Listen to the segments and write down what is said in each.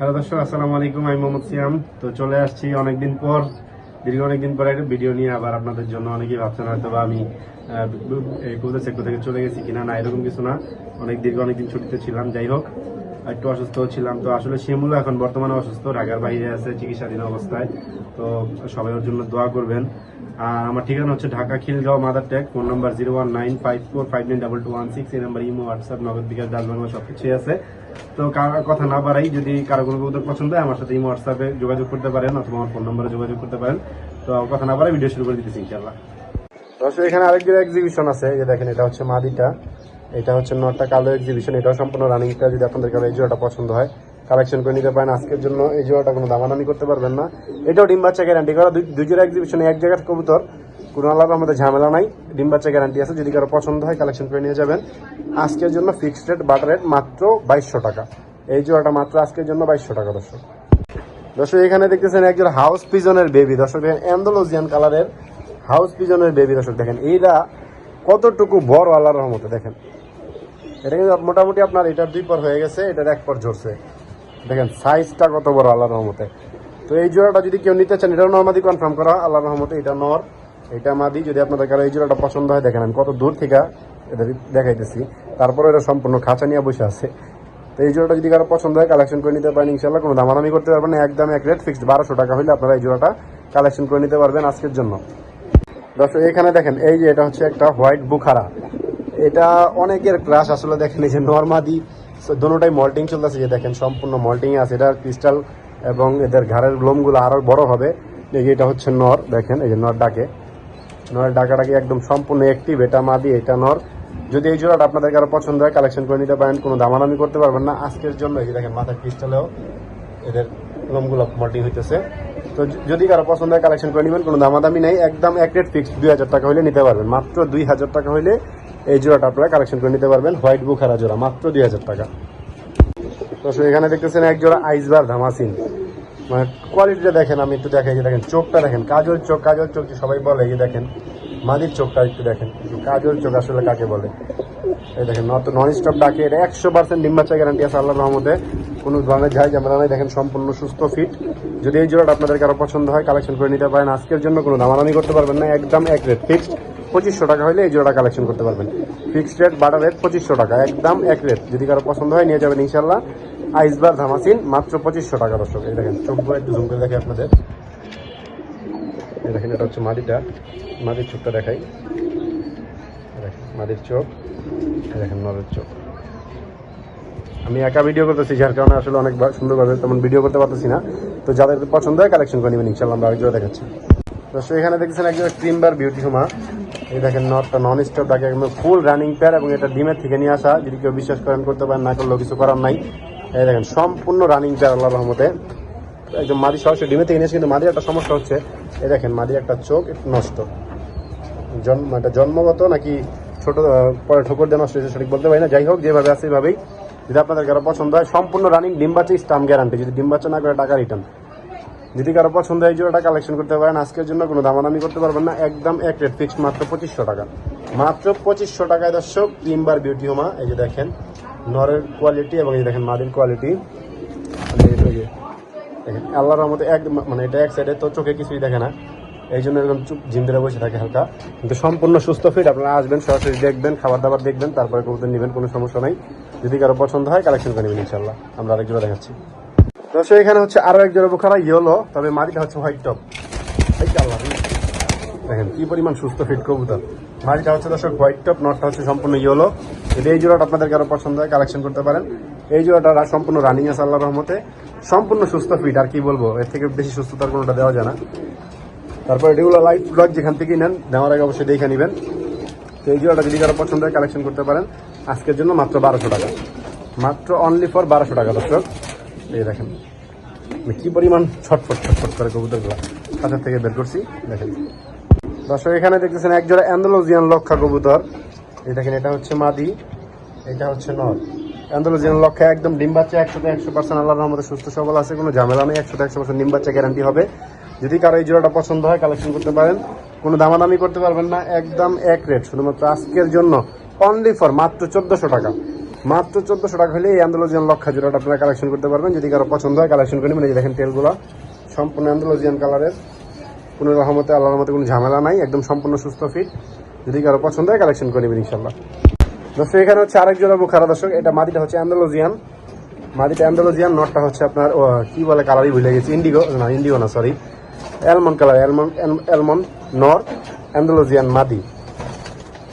Hello দর্শক, আসসালামু আলাইকুম, আমি মোহাম্মদ সিয়াম। তো চলে আসছি অনেকদিন পর, দীর্ঘ অনেকদিন পর একটা ভিডিও নিয়ে আবার আপনাদের জন্য অনেকেই ভাবছেন হয়তো বা আমি কবুতর সেক্টর থেকে চলে গেছি কিনা, না, এরকম কিছু না। অনেক দীর্ঘ অনেকদিন ছুটিতে ছিলাম, যাই হোক, একটু অসুস্থ ছিলাম। তো আসলে শিমুল এখন বর্তমানে অসুস্থ, ঢাকার বাইরে আছে, চিকিৎসাধীন অবস্থায়। তো সবাই ওর জন্য দোয়া করবেন। আমার ঠিকানা হচ্ছে Dhaka Khilgaon Madartek, phone number zero one nine five four five nine double two one six, এই number Imo, WhatsApp, Nagad bKash, ডাল বাংলা সবকিছুই আছে। তো কার কথা না বাড়াই, যদি কারও কোনো কবুতর পছন্দ হয়, আমার সাথে ইমো, হোয়াটসঅ্যাপে যোগাযোগ করতে পারেন, অথবা আমার ফোন নম্বরে যোগাযোগ করতে পারেন। তো কথা না বাড়াই, ভিডিও শুরু করে দিতেছি ইনশাল্লাহ দর্শক এখানে আরেকজন এক্সিবিশন আছে যে দেখেন, এটা হচ্ছে মাদিটা। এটা হচ্ছে নটটা কালো এক্সিবিশন এটাও সম্পূর্ণ রানিংটা যদি আপনাদের কারও এই জোড়াটা পছন্দ হয়। কালেকশন করে নিতে পারেন আজকের জন্য। এই জোড়াটা কোনো দামাদামি করতে পারবেন না। এটাও ডিম বাচ্চা গ্যারান্টি করা। দুই- জোড়া এক্সিবিশনে এক জায়গার কবুতর, কোনো আল্লাহর আমাদের ঝামেলা নাই। ডিম বাচ্চা গ্যারান্টি আছে, যদি কারও পছন্দ হয় কালেকশন করে নিয়ে যাবেন। আজকের জন্য ফিক্সড রেট বাটার রেট মাত্র বাইশশো টাকা। এই জোড়াটা মাত্র আজকের জন্য বাইশশো টাকা, দর্শক। দর্শক, এখানে দেখতেছেন একজন হাউস পিজনের বেবি দর্শক, দেখেন কালারের হাউস পিজনের বেবি দর্শক, দেখেন, এইটা কতটুকু বড় আল্লাহর রহমতে, দেখেন। এটা কিন্তু মোটামুটি আপনার এটার দুই পর হয়ে গেছে, এটার এক পর ঝরছে। দেখেন সাইজটা কত বড় আল্লাহর রহমতে। তো এই জোড়াটা যদি কেউ নিতে চান, এটাও নর্মাদি কনফার্ম করা, আল্লাহর রহমতে এটা নর, এটা মাদি। যদি আপনাদের কারও এই জোড়াটা পছন্দ হয়, দেখেন আমি কত দূর থেকে এটা দেখাইতেছি। তারপরে এটা সম্পূর্ণ খাঁচা নিয়ে বসে আছে। তো এই জোড়াটা যদি কারও পছন্দ হয় কালেকশন করে নিতে পারেন ইনশাল্লাহ কোনো দামাদামি করতে পারবেন একদম এক রেট ফিক্সড বারোশো টাকা হলে আপনারা এই জোড়াটা কালেকশন করে নিতে পারবেন আজকের জন্য। দর্শক, এখানে দেখেন, এই যে এটা হচ্ছে একটা হোয়াইট বুখারা। এটা অনেকের ক্রাশ আসলে দেখেন, এই যে নর্মাদি দোনোটাই মল্টিং চলতেছে যে দেখেন সম্পূর্ণ মল্টিং আছে। এটা ক্রিস্টাল এবং এদের ঘাড়ের লোমগুলো আরও বড় হবে। এটা হচ্ছে নর, দেখেন, এই যে নর ডাকে। নরের ডাকাটাকে একদম সম্পূর্ণ অ্যাক্টিভ এটা মাদি এটা নর। যদি এই জোড়াটা আপনাদের কারও পছন্দ হয় কালেকশন করে নিতে পারেন, কোনো দামাদামি করতে পারবেন না। আজকের জন্য এই যে দেখেন, মাথার ক্রিস্টালেও এদের লোমগুলো মল্টিং হইতেছে। তো যদি কারও পছন্দ হয় কালেকশন করে নেবেন, কোনো দামাদামি নেই। একদম এক রেট ফিক্সড দুই হাজার টাকা হলে নিতে পারবেন। মাত্র দুই হাজার টাকা হলে এই জোড়াটা আপনারা কালেকশন করে নিতে পারবেন। হোয়াইট বুখারা জোড়া, মাত্র দুই হাজার টাকা। তো এখানে দেখতেছেন এক জোড়া আইসবার ধামাসিন মানে কোয়ালিটিটা দেখেন, আমি একটু দেখাই যে দেখেন, চোখটা দেখেন, কাজল চোখ কাজল চোখ যে সবাই বলে? যে দেখেন, মাদির চোখটা একটু দেখেন কাজল চোখ আসলে কাকে বলে? এই দেখেন নন স্টপ ডাকে, এটা একশো পার্সেন্ট ডিম্বাচা গ্যারান্টি আছে আল্লাহ রহমতে। কোনো ধরনের ঝাই ঝামেলা নাই, দেখেন সম্পূর্ণ সুস্থ ফিট যদি এই জোড়াটা আপনাদের কারও পছন্দ হয় কালেকশন করে নিতে পারেন। আজকের জন্য কোনো দামাদামি করতে পারবেন না, একদম এক রেট ফিক্সড পঁচিশশো টাকা হলে এই জোড়াটা কালেকশন করতে পারবেন। ফিক্সড রেট বাটার রেট পঁচিশশো টাকা। একদম এক রেট যদি কারও পছন্দ হয়, নিয়ে যাবেন ইনশাল্লাহ আইসবার ধামাসিন মাত্র পঁচিশশো টাকা দর্শক। এই দেখেন চোখগুলো একটু জুম করে দেখে আপনাদের। এই দেখেন, এটা হচ্ছে মাটিটা। মাটির চোখটা দেখাই। মাটির চোখ। দেখেন নরের চোখ। আমি একা ভিডিও করতেছি, যার কারণে আসলে অনেক সুন্দরভাবে তেমন ভিডিও করতে পারতেছি না। তো যাদের পছন্দ হয় কালেকশন করে নেবেন ইনশাল্লাহ আমরা আরেকজন দেখাচ্ছি। দর্শক, এখানে দেখছেন একজন ক্রিম বার বিউটি হুমা। এই দেখেন নটটা নন স্টপ ডাকে একদম ফুল রানিং প্যার এবং এটা ডিমের থেকে নিয়ে আসা। যদি কেউ বিশ্বাস করেন, করতে পারেন, না করলেও কিছু করার নাই। এই দেখেন, সম্পূর্ণ রানিং প্যার আল্লাহ রহমতে। একদম মাদি সরাসরি ডিমে থেকে নিয়েছে কিন্তু মাদির একটা সমস্যা হচ্ছে, এই দেখেন, মাদির একটা চোখ একটু নষ্ট। জন্ম এটা জন্মগত নাকি ছোট পরে ঠোকর দিয়ে নষ্ট হয়েছে, সঠিক বলতে পারি না। যাই হোক, যেভাবে আছে সেভাবেই যদি আপনাদের কারও পছন্দ হয়, সম্পূর্ণ রানিং ডিম বাচ্চা স্টাম গ্যারান্টি যদি ডিম বাচ্চা না করে, টাকা রিটার্ন যদি কারও পছন্দ হয় জোড়াটা কালেকশন করতে পারেন। আজকের জন্য কোনো দামাদামি করতে পারবেন না। একদম এক রেট ফিক্সড মাত্র পঁচিশশো টাকা। মাত্র পঁচিশশো টাকায় দর্শক ক্রিমবার বিউটি হোমা এই যে দেখেন, নরের কোয়ালিটি এবং এই দেখেন মাদির কোয়ালিটি দেখেন আল্লাহর রহমতে এক মানে এটা এক সাইডে তো চোখে কিছুই দেখে না। এই জন্য এরকম চুপ জিম ধরে বসে থাকে হালকা। কিন্তু সম্পূর্ণ সুস্থ ফিট আপনারা আসবেন, সরাসরি দেখবেন খাবার দাবার দেখবেন, তারপরে কবুতর নেবেন, কোনো সমস্যা নাই। যদি কারও পছন্দ হয় কালেকশন করে নেবেন ইনশাল্লাহ আমরা আরেক জোড়া দেখাচ্ছি। দর্শক এখানে হচ্ছে আরও এক জোড়া বোখারা ইয়েলো, তবে মাটিটা হচ্ছে হোয়াইট টপ দেখেন, কি পরিমাণ সুস্থ ফিট কবুতর। মাটিটা হচ্ছে দর্শক হোয়াইট টপ নটটা হচ্ছে সম্পূর্ণ ইয়েলো যদি এই জোড়াটা আপনাদের কারও পছন্দ হয় কালেকশন করতে পারেন। এই জোড়াটা সম্পূর্ণ রানিং আছে আল্লাহ রহমতে। সম্পূর্ণ সুস্থ ফিট আর কি বলব, এর থেকে বেশি সুস্থতার কোনোটা দেওয়া যায় না। তারপর রেগুলার লাইফ ব্লগ যেখান থেকেই নেন, নেওয়ার আগে অবশ্যই দেখে নেবেন। তো এই জোড়াটা যদি কারও পছন্দ হয় কালেকশন করতে পারেন। আজকের জন্য মাত্র বারোশো টাকা। মাত্র অনলি ফর বারোশো টাকা, দর্শক। এই দেখেন। মানে কি পরিমাণ ছটফট ছটফট করে কবুতরগুলো কাছের থেকে বের করছি, দেখেন। দর্শক, এখানে দেখতেছেন এক জোড়া অ্যান্ডালোজিয়ান লক্ষা কবুতর। এই দেখেন, এটা হচ্ছে মাদি, এটা হচ্ছে নর। অ্যান্ডালোজিয়ান লক্ষা একদম ডিম বাচ্চা একশোতে একশো পার্সেন্ট আল্লাহর রহমতে সুস্থ, সবল আছে, কোনো ঝামেলা নেই, একশোতে একশো পার্সেন্ট ডিম বাচ্চা গ্যারান্টি হবে। যদি কারও এই জোড়াটা পছন্দ হয় কালেকশন করতে পারেন। কোনো দামাদামি করতে পারবেন না, একদম এক রেট শুধুমাত্র আজকের জন্য অনলি ফর মাত্র চোদ্দশো টাকা। মাত্র চোদ্দশো টাকা হলে এই আন্দোলজিয়ান লক্ষা জোড়াটা আপনারা কালেকশন করতে পারবেন। যদি কারও পছন্দ হয় কালেকশন করে যে দেখেন তেলগুলো, সম্পূর্ণ আন্দোলজিয়ান কালারের কোনো রহমতে, আল্লাহর মতে কোনো ঝামেলা নাই, একদম সম্পূর্ণ সুস্থ ফিট যদি কারও পছন্দ হয় কালেকশন করে নেবেন ইনশাল্লাহ দর্শক, এখানে হচ্ছে আরেক জোড়া বুখারা দর্শক। এটা মাদিটা হচ্ছে অ্যান্ডোলজিয়ান। মাদিটা অ্যান্ডোলজিয়ান, নটটা হচ্ছে আপনার কি বলে কালারই ভুলে গেছে। ইন্ডিগো, না ইন্ডিগো না sorry almond colour almond almond, নর, অ্যান্ডোলজিয়ান মাদি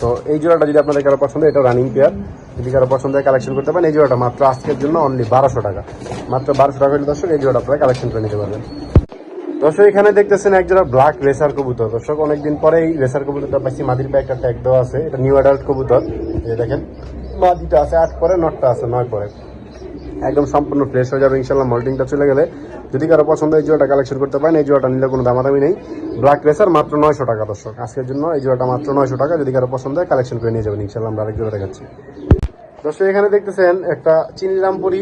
তো এই জোড়াটা যদি আপনাদের কারও পছন্দ এটা রানিং পেয়ার যদি কারও পছন্দ হয় কালেকশন করতে পারেন, এই জোড়াটা মাত্র আজকের জন্য অনলি বারোশো টাকা। মাত্র বারোশো টাকা দর্শক, এই জোড়াটা আপনারা কালেকশন করে নিতে পারবেন। দর্শক, এখানে দেখতেছেন এক জোড়া ব্ল্যাক রেসার কবুতর। দর্শক, অনেকদিন পরে এই রেসার কবুতরটা পাচ্ছি মাদির পায়ে একটা ট্যাগ দেওয়া আছে, এটা নিউ অ্যাডাল্ট কবুতর। এই দেখেন, মাদিটা আছে আট পরে, নটটা আছে নয় পরে। একদম সম্পূর্ণ ফ্রেশ হয়ে যাবে ইনশাল্লাহ মল্টিংটা চলে গেলে। যদি কারও পছন্দ এই জোড়াটা কালেকশন করতে পারেন, এই জোড়াটা নিলে কোনো দামাদামি নেই। ব্ল্যাক রেসার মাত্র নয়শো টাকা, দর্শক। আজকের জন্য এই জোড়াটা মাত্র নয়শো টাকা। যদি কারও পছন্দ হয় কালেকশন করে নিয়ে যাবেন ইনশাল্লাহ আমরা আরেক জোড়া দেখাচ্ছি। দর্শক, এখানে দেখতেছেন একটা চিনিরামপুরি,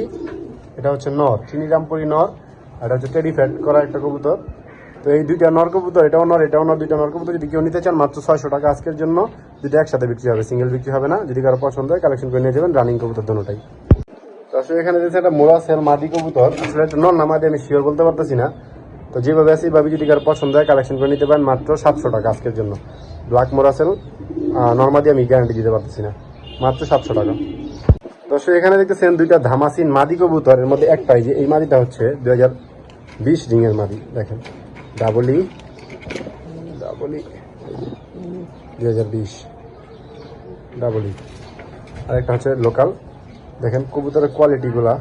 এটা হচ্ছে নর, চিনিরামপুরি নর এটা হচ্ছে টেডি ফ্যাট করা একটা কবুতর। তো এই দুইটা নর কবুতর, এটাও নর এটাও নর, দুইটা নর কবুতর, যদি কেউ নিতে চান, মাত্র ছয়শো টাকা আজকের জন্য, দুইটা একসাথে বিক্রি হবে সিঙ্গেল বিক্রি হবে না। যদি কারও পছন্দ হয় কালেকশন করে নিয়ে যাবেন রানিং কবুতর দুটোটাই দর্শক, এখানে দেখছেন একটা মোরা সেল মাদি কবুতর। আসলে এটা নর না, মাদি আমি শিওর বলতে পারতেছি না। তো যেভাবে আছে, এইভাবে যদি কারও পছন্দ হয় কালেকশন করে নিতে পারেন, মাত্র সাতশো টাকা আজকের জন্য। ব্ল্যাক মোরাসেল নর্মাদি আমি গ্যারান্টি দিতে পারতেছি না। মাত্র সাতশো টাকা। দর্শক এখানে দেখতেছেন দুইটা ধামাসিন মাদি কবুতর এর মধ্যে একটাই যে এই মাদিটা হচ্ছে দুই হাজার বিশ রিংয়ের মাদি, দেখেন। ডাবলি ডাবলি দুই হাজার বিশ, ডাবলি আরেকটা হচ্ছে লোকাল, দেখেন কবুতরের কোয়ালিটিগুলা।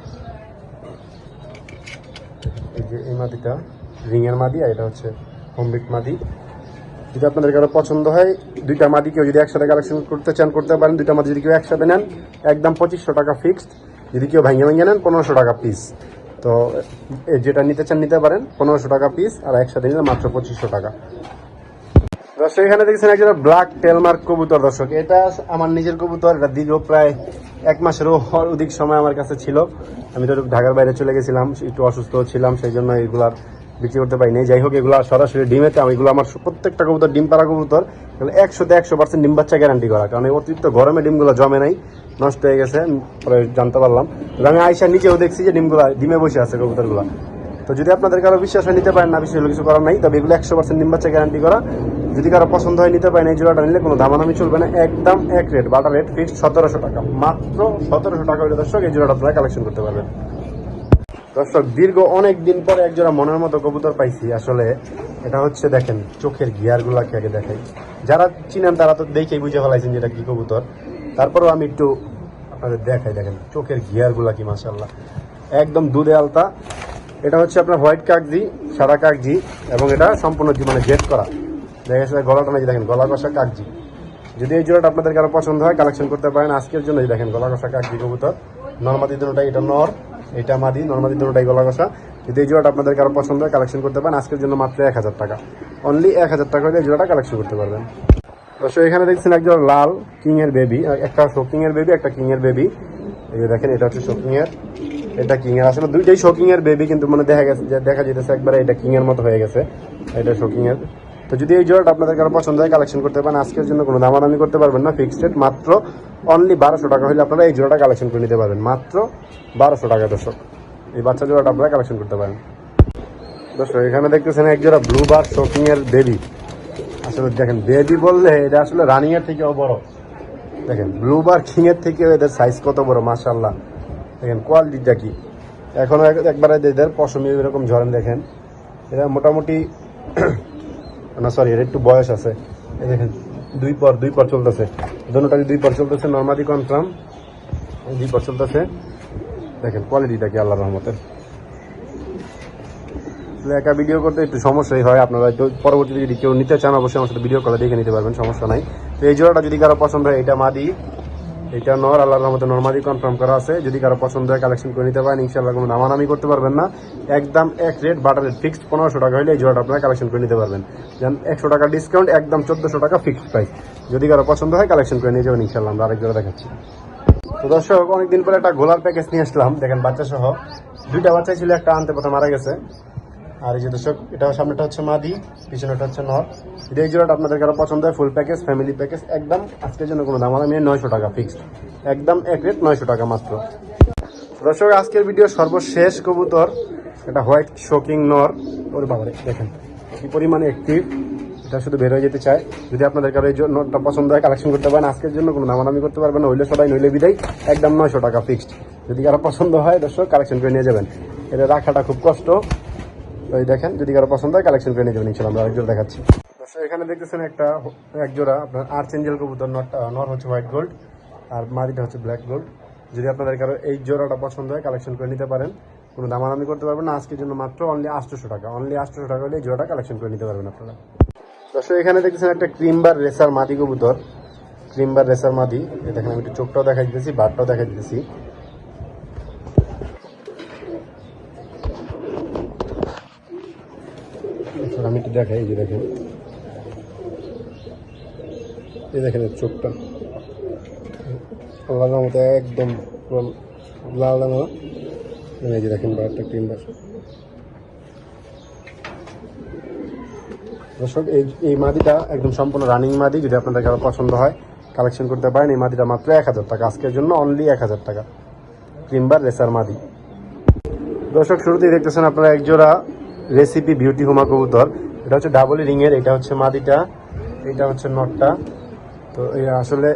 এই যে এই মাদিটা রিংয়ের মাদি আর এটা হচ্ছে হোমবিট মাদি। যদি আপনাদের কারও পছন্দ হয়, দুইটা মাদি কেউ যদি একসাথে কালেকশন করতে চান, করতে পারেন। দুইটা মাদি যদি কেউ একসাথে নেন, একদম পঁচিশশো টাকা ফিক্সড যদি কেউ ভেঙে ভেঙে নেন, পনেরোশো টাকা পিস তো যেটা নিতে চান, নিতে পারেন। পনেরোশো টাকা পিস আর একসাথে নিলে মাত্র পঁচিশশো টাকা। দর্শক, এখানে দেখছেন একজন ব্ল্যাক টেলমার্ক কবুতর। দর্শক, এটা আমার নিজের কবুতর, এটা দীর্ঘ প্রায় এক মাসেরও অধিক সময় আমার কাছে ছিল। আমি তো ঢাকার বাইরে চলে গেছিলাম, একটু অসুস্থ ছিলাম, সেই জন্য এগুলার বিক্রি করতে পারিনি যাই হোক, এগুলো সরাসরি ডিমেতে এগুলো আমার প্রত্যেকটা কবুতর, ডিম পাড়া কবুতর একশোতে একশো পার্সেন্ট ডিম বাচ্চা গ্যারান্টি করা। কারণ অতিরিক্ত গরমে ডিমগুলো জমে নাই, নষ্ট হয়ে গেছে, পরে জানতে পারলাম। আমি আইসা নিচেও দেখছি যে ডিমগুলো, ডিমে বসে আছে কবুতরগুলো। তো যদি আপনাদের কারও বিশ্বাস নিতে পারেন না হলে কিছু করার নাই। তবে এগুলো একশো পার্সেন্ট ডিম বাচ্চা গ্যারান্টি করা। যদি কারও পছন্দ হয়, নিতে পারেন, এই জোড়াটা নিলে কোনো দামাদামি চলবে না। একদম এক রেট বাটা রেট ফিক্সড সতেরোশো টাকা। মাত্র সতেরোশো টাকা হলে দর্শক, এই জোড়াটা আপনারা কালেকশন করতে পারবেন। দর্শক, দীর্ঘ অনেক দিন পরে এক জোড়া মনের মতো কবুতর পাইছি। আসলে এটা হচ্ছে দেখেন, চোখের গিয়ার গুলাকে আগে দেখাই। যারা চিনেন তারা তো দেখেই বুঝে ফেলাইছেন যেটা কি কবুতর। তারপরেও আমি একটু আপনাদের দেখাই, দেখেন, চোখের গিয়ারগুলা কি মাসাল্লাহ একদম দুধে আলতা। এটা হচ্ছে আপনার হোয়াইট কাগজি সাদা কাগজি এবং এটা সম্পূর্ণ মানে জেট করা। দেখা যাচ্ছে গলাটা নাকি দেখেন, গলা কষা কাগজি যদি এই জোড়াটা আপনাদের কারও পছন্দ হয় কালেকশন করতে পারেন। আজকের জন্য দেখেন, গলা কষা কাগজি কবুতর। নর্মাদি দুটোটাই, এটা নর। এটা মাদি, নর্মাদি দুটোটাই গলা কষা যদি এই জোড়াটা আপনাদের কারও পছন্দ হয় কালেকশন করতে পারেন। আজকের জন্য মাত্র এক হাজার টাকা। অনলি এক হাজার টাকা হলে এই জোড়াটা কালেকশন করতে পারবেন। দর্শক এখানে দেখছেন একজন লাল কিং এর বেবি একটা শোকিং এর বেবি একটা কিং এর বেবি এই যে দেখেন, এটা হচ্ছে শোকিং এর, এটা কিং এর। আসলে দুইটাই শোকিং এর বেবি কিন্তু মানে দেখা গেছে, দেখা যেতেছে একবারে এটা কিং এর মতো হয়ে গেছে। এটা শোকিং এর। তো যদি এই জোড়াটা আপনাদের কারও পছন্দ হয় কালেকশন করতে পারেন। আজকের জন্য কোনো দামাদামি করতে পারবেন না ফিক্সড রেট মাত্র অনলি বারোশো টাকা হলে আপনারা এই জোড়াটা কালেকশন করে নিতে পারবেন। মাত্র বারোশো টাকা দর্শক। এই বাচ্চা জোড়াটা আপনারা কালেকশন করতে পারেন। দর্শক, এখানে দেখতেছেন এক জোড়া ব্লু বার শোকিং এর বেবি আসলে দেখেন বেবি বললে এটা আসলে রানিংয়ের থেকেও বড়। দেখেন ব্লু বার কিং এর থেকেও এদের সাইজ কত বড় মাশাল্লাহ দেখেন কোয়ালিটিটা কি? এখনও এক- একবারে এদের পশমি এরকম ঝরেন দেখেন। এটা মোটামুটি না সরি এর একটু বয়স আছে। দেখেন, দুই পর দুই পর চলতেছে। দুটাকে দুই পর চলতেছে নর্মালি কনফার্ম দুই পর চলতেছে। দেখেন কোয়ালিটিটা কি আল্লাহ রহমতের একা ভিডিও করতে একটু সমস্যাই হয়, আপনারা একটু পরবর্তীতে যদি কেউ নিতে চান, অবশ্যই আমার সাথে ভিডিও কলে দেখে নিতে পারবেন, সমস্যা নাই। তো এই জোড়াটা যদি কারও পছন্দ হয়, এটা মা মাদি। এটা নর আল্লাহর রহমতে নর্মাদি কনফার্ম করা আছে। যদি কারও পছন্দ হয় কালেকশন করে নিতে পারেন ইনশাল্লাহ কোনো দামানামি করতে পারবেন না। একদম এক রেট বাটার ফিক্সড পনেরোশো টাকা হলে এই জোড়াটা আপনারা কালেকশন করে নিতে পারবেন। যেন একশো টাকা ডিসকাউন্ট একদম চোদ্দশো টাকা ফিক্সড প্রাইস যদি কারও পছন্দ হয় কালেকশন করে নিয়ে যাবেন ইনশাল্লাহ আমরা আরেক জোড়া দেখাচ্ছি। তো দর্শক, অনেকদিন পরে একটা গোলার প্যাকেজ নিয়ে আসলাম। দেখেন বাচ্চা সহ দুইটা বাচ্চাই ছিল, একটা আনতে পথে মারা গেছে। আর এই যে দর্শক এটা সামনেটা হচ্ছে মাদি, পিছনেটা হচ্ছে নর। যদি এই জোড়াটা আপনাদের কারও পছন্দ হয় ফুল প্যাকেজ ফ্যামিলি প্যাকেজ একদম আজকের জন্য কোনো দাম আমি নয়শো টাকা ফিক্সড একদম এক রেট নয়শো টাকা মাত্র। দর্শক, আজকের ভিডিও সর্বশেষ কবুতর, এটা হোয়াইট শোকিং নর। ওর বাবারে, দেখেন কি পরিমাণে অ্যাক্টিভ এটা শুধু বের হয়ে যেতে চায়। যদি আপনাদের কারও এই নটটা পছন্দ হয় কালেকশন করতে পারেন। আজকের জন্য কোনো দামাদামি করতে পারবেন না হইলে সবাই, নইলে বিদায়। একদম নয়শো টাকা ফিক্সড যদি কারও পছন্দ হয়, দর্শক কালেকশন করে নিয়ে যাবেন। এটা রাখাটা খুব কষ্ট। তো এই দেখেন, যদি কারও পছন্দ হয় কালেকশন করে নিয়ে যাবেন ইনশাল্লাহ আমরা আরেকজন দেখাচ্ছি। এখানে দেখতেছেন একটা, এক জোড়া, আপনার আর্চ এঞ্জেল কবুতর নটটা নর হচ্ছে হোয়াইট গোল্ড আর মাদিটা হচ্ছে ব্ল্যাক গোল্ড যদি আপনাদের কারও এই জোড়াটা পছন্দ হয় কালেকশন করে নিতে পারেন। কোনো দামাদামি করতে পারবেন না, আজকের জন্য মাত্র অনলি আটশোশো টাকা। অনলি আটশোশো টাকা হলে এই জোড়াটা কালেকশন করে নিতে পারবেন আপনারা। দর্শক, এখানে দেখতেছেন একটা ক্রিমবার রেসার মাদি কবুতর। ক্রিমবার রেসার মাদি দেখেন, আমি একটু চোখটাও দেখাই দিতেছি বারটাও দেখাই দিতেছি দর্শক, আমি একটু দেখাই, এই যে দেখেন। এই দেখেন চোখটা। আল্লাহর মতো একদম লাল রঙের। এই যে দেখেন বারটা ক্রিমবার দর্শক, এই এই মাদিটা একদম সম্পূর্ণ রানিং মাদি, যদি আপনাদের কারও পছন্দ হয়, কালেকশন করতে পারেন, এই মাদিটা মাত্র এক হাজার টাকা। আজকের জন্য অনলি এক হাজার টাকা। ক্রিমবার রেসার মাদি। দর্শক, শুরুতেই দেখতেছেন আপনারা এক জোড়া রেসিপি বিউটি হুমা কবুতর। এটা হচ্ছে ডাবল রিং এর, এটা হচ্ছে মাদিটা, এটা হচ্ছে নটটা। তো আসলে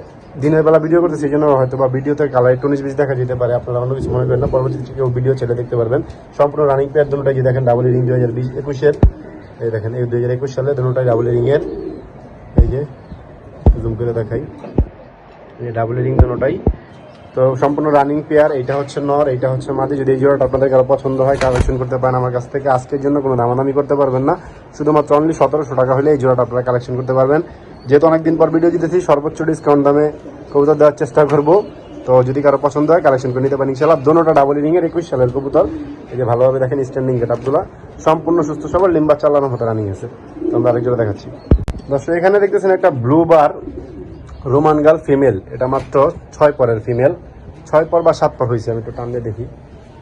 দিনের বেলা ভিডিও করতে সেই জন্য হয়তো বা ভিডিওতে কালার একটু বিশ দেখা যেতে পারে, আপনারা অন্য কিছু মনে করেন না, পরবর্তীতে কেউ ভিডিও ছেড়ে দেখতে পারবেন। সম্পূর্ণ রানিং পেয়ার দুটোটাই যে দেখেন ডাবল রিং দুই হাজার বিশ এই দেখেন, এই দুই হাজার একুশ সালে দুটোটাই ডাবল রিং এর। এই যে জুম করে দেখাই। এই ডাবল রিং দুটোটাই। তো সম্পূর্ণ রানিং পেয়ার এটা হচ্ছে নর এটা হচ্ছে মাদি। যদি এই জোড়াটা আপনাদের কারও পছন্দ হয় কালেকশন করতে পারেন আমার কাছ থেকে। আজকের জন্য কোনো দামাদামি করতে পারবেন না। শুধুমাত্র অনলি সতেরোশো টাকা হলে এই জোড়াটা আপনারা কালেকশন করতে পারবেন। যেহেতু অনেকদিন পর ভিডিও জিতেছি সর্বোচ্চ ডিসকাউন্ট দামে কবুতর দেওয়ার চেষ্টা করব। তো যদি কারও পছন্দ হয় কালেকশন করে নিতে পারেন ইনশাল্লাহ দোনোটা ডাবল রিং এর একুশ সালের কবুতর। এই যে ভালোভাবে দেখেন স্ট্যান্ডিং গেট আপগুলো সম্পূর্ণ সুস্থ, সবল, লিম্বা চালানোর মতো রানিং আছে। তো আমরা আরেক জোড়া দেখাচ্ছি। দর্শক, এখানে দেখতেছেন একটা blue bar Roman girl female, এটা মাত্র ছয় পরের ফিমেল। ছয় পর বা সাত পর হয়েছে আমি একটু টান দিয়ে দেখি।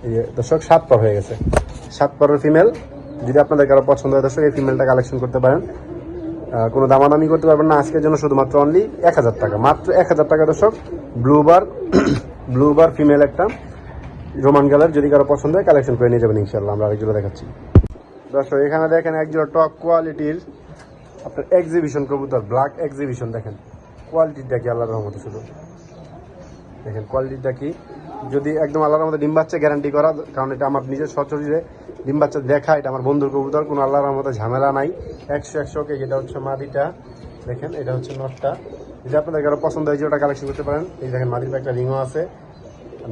এই যে, দর্শক, সাত পর হয়ে গেছে। সাত পরের ফিমেল, যদি আপনাদের কারও পছন্দ হয়, দর্শক, এই ফিমেলটা কালেকশন করতে পারেন। কোনো দামাদামি করতে পারবেন না, আজকের জন্য শুধুমাত্র অনলি এক হাজার টাকা। মাত্র এক হাজার টাকা, দর্শক blue bar blue bar female একটা রোমান গালের, যদি কারও পছন্দ হয়, কালেকশন করে নিয়ে যাবেন ইনশাল্লাহ আমরা আরেকজোড়া দেখাচ্ছি। দর্শক, এখানে দেখেন একজোড়া টপ কোয়ালিটির আপনার এক্সিবিশন কবুতর ব্ল্যাক এক্সিবিশন দেখেন। কোয়ালিটিটা কি আল্লাহর রহমতে শুধু? দেখেন, কোয়ালিটিটা কি? যদি একদম আল্লাহর রহমতে ডিম বাচ্চা গ্যারান্টি করা, কারণ এটা আমার নিজের সচরিরে ডিম বাচ্চা দেখা, এটা আমার বন্ধুর কবুতর, কোনো আল্লাহর রহমতে ঝামেলা নাই। একশো একশো কে যেটা হচ্ছে মাদিটা। দেখেন, এটা হচ্ছে নটটা। যদি আপনাদের কারও পছন্দ হয় ওটা কালেকশন করতে পারেন। এই দেখেন, মাদির একটা রিংও আছে।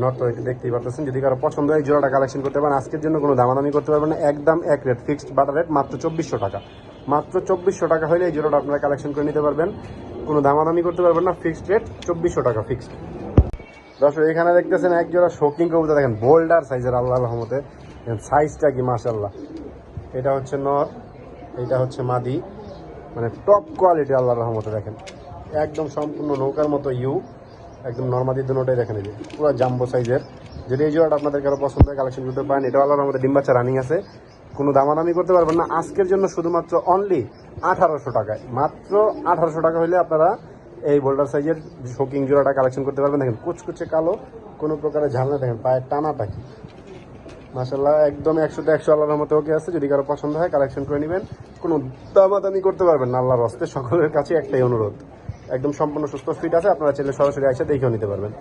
নট তো এটা দেখতেই পারতেছেন। যদি কারও পছন্দ হয় জোড়াটা কালেকশন করতে পারেন। আজকের জন্য কোনো দামাদামি করতে পারবেন না। একদম এক রেট ফিক্সড বাটার রেট মাত্র চব্বিশশো টাকা। মাত্র চব্বিশশো টাকা হলে এই জোড়াটা আপনারা কালেকশন করে নিতে পারবেন। কোনো দামাদামি করতে পারবেন না ফিক্সড রেট চব্বিশশো টাকা ফিক্সড দর্শক, এখানে দেখতেছেন এক জোড়া শোকিং কবুতর, দেখেন বোল্ডার সাইজের আল্লাহ রহমতে। সাইজটা কি মাশাল্লাহ এটা হচ্ছে নর, এটা হচ্ছে মাদি। মানে টপ কোয়ালিটি আল্লাহ রহমতে, দেখেন। একদম সম্পূর্ণ নৌকার মতো ইউ একদম নর্মাদি দুটোটাই দেখেন এই যে, পুরো জাম্বো সাইজের যদি এই জোড়াটা আপনাদের কারও পছন্দ হয় কালেকশন করতে পারেন এটা আল্লাহর রহমতে, ডিম্বাচ্চা রানিং আছে। কোনো দামাদামি করতে পারবেন না। আজকের জন্য শুধুমাত্র অনলি আঠারোশো টাকায়। মাত্র আঠারোশো টাকা হলে আপনারা এই বোল্ডার সাইজের শোকিং জোড়াটা কালেকশন করতে পারবেন। দেখেন, কুচকুচে কালো, কোনো প্রকারের ঝালনা দেখেন, পায়ের টানাটা কি মাসাল্লাহ একদম একশোতে একশো আল্লাহর মতো ওকে আছে। যদি কারও পছন্দ হয় কালেকশন করে নেবেন। কোনো দামাদামি করতে পারবেন না, আল্লাহর হস্তে। সকলের কাছে একটাই অনুরোধ। একদম সম্পূর্ণ সুস্থ ফিট আছে। আপনারা ছেলে সরাসরি এসে দেখেও নিতে পারবেন।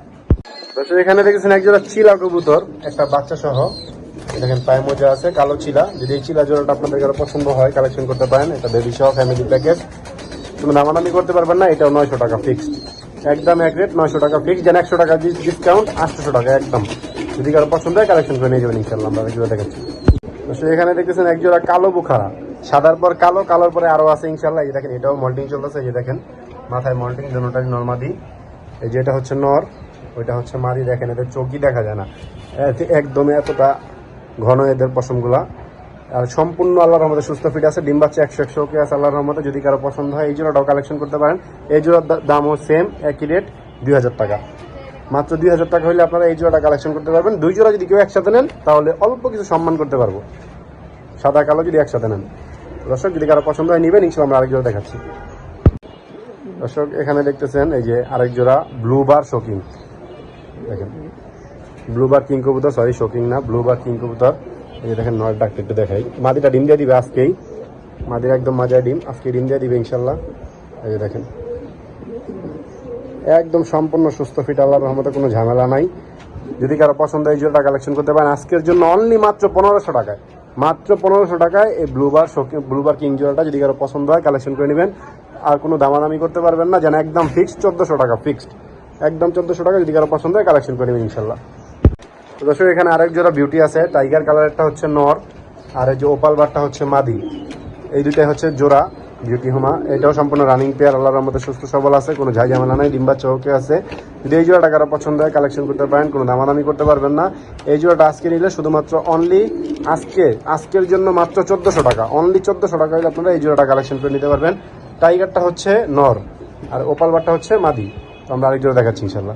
দর্শক, এখানে দেখেছেন একজোড়া চিলা কবুতর, একটা বাচ্চা সহ দেখেন, পায়ে মোজা আছে, কালো চিলা। যদি এই চিলা জোড়াটা আপনাদের কারও পছন্দ হয় কালেকশন করতে পারেন। এটা বেবি সহ ফ্যামিলি প্যাকেজ তুমি নামানামি করতে পারবেন না, এটাও নয়শো টাকা ফিক্সড একদম এক রেট নয়শো টাকা ফিক্সড যেন একশো টাকা ডিসকাউন্ট আটশোশো টাকা, একদম। যদি কারও পছন্দ হয় কালেকশন করে নিয়ে যাবেন ইনশাল্লাহ আমরা এগুলো দেখাচ্ছি দর্শক, এখানে দেখতেছেন একজোড়া কালো বুখারা। সাদার পর কালো, কালোর পরে আরও আছে ইনশাল্লাহ এই দেখেন, এটাও মল্টিং চলতেছে, এই দেখেন। মাথায় মল্টিং দুটাই নর্মাদি এই যে এটা হচ্ছে নর, ওইটা হচ্ছে মাদি। দেখেন, এদের চোখই দেখা যায় না। একদমই এতটা ঘন এদের পশমগুলা। আর সম্পূর্ণ আল্লাহর রহমতে সুস্থ, ফিট আছে, ডিম বাচ্চা একশো একশো ওকে আছে আল্লাহর রহমতে, যদি কারও পছন্দ হয়, এই জোড়াটাও কালেকশন করতে পারেন। এই জোড়ার দামও সেম একই রেট দুই হাজার টাকা। মাত্র দুই হাজার টাকা হলে আপনারা এই জোড়াটা কালেকশন করতে পারবেন। দুই জোড়া যদি কেউ একসাথে নেন, তাহলে অল্প কিছু সম্মান করতে পারব। সাদা, কালো যদি একসাথে নেন। দর্শক, যদি কারও পছন্দ হয়, নিবেন ইনশাল্লাহ আমরা আরেক জোড়া দেখাচ্ছি। দর্শক, এখানে দেখতেছেন, এই যে আরেক জোড়া ব্লু বার শোকিং দেখেন। ব্লু বার কিং কবুতর সরি শোকিং না ব্লুবার কিং কবুতর এই যে দেখেন নয় ডাকতে একটু দেখাই। মাদিটা ডিম দিয়ে দিবে আজকেই। মাদির একদম মাজায় ডিম, আজকে ডিম দিয়ে দিবে ইনশাল্লাহ। এই যে দেখেন। একদম সম্পূর্ণ সুস্থ ফিট আল্লাহর রহমতে কোনো ঝামেলা নাই। যদি কারও পছন্দ এই জোড়াটা কালেকশন করতে পারেন। আজকের জন্য অনলি মাত্র পনেরোশো টাকায়। মাত্র পনেরোশো টাকায় এই ব্লুবার ব্লুবার কিং জোড়াটা যদি কারও পছন্দ হয় কালেকশন করে নেবেন। আর কোনো দামাদামি করতে পারবেন না। যেন একদম ফিক্সড চোদ্দোশো টাকা ফিক্সড একদম চোদ্দোশো টাকা যদি কারও পছন্দ হয় কালেকশন করে নেবেন ইনশাল্লাহ। তো দর্শক, এখানে আরেক জোড়া বিউটি আছে। টাইগার কালারেরটা হচ্ছে নর, আর এই যে ওপাল বারটা হচ্ছে মাদি। এই দুটাই হচ্ছে জোড়া বিউটি হোমা। এটাও সম্পূর্ণ রানিং পেয়ার আল্লাহর মধ্যে সুস্থ সবল আছে, কোনো ঝাই ঝামেলা নাই, ডিম্বা চৌকে আছে। যদি এই জোড়াটা কারও পছন্দ হয় কালেকশন করতে পারেন, কোনো দামাদামি করতে পারবেন না। এই জোড়াটা আজকে নিলে শুধুমাত্র অনলি আজকে, আজকের জন্য মাত্র চোদ্দোশো টাকা। অনলি চোদ্দোশো টাকা হলে আপনারা এই জোড়াটা কালেকশন করে নিতে পারবেন। টাইগারটা হচ্ছে নর, আর ওপাল বারটা হচ্ছে মাদি। তো আমরা আরেক জোড়া দেখাচ্ছি ইনশাল্লাহ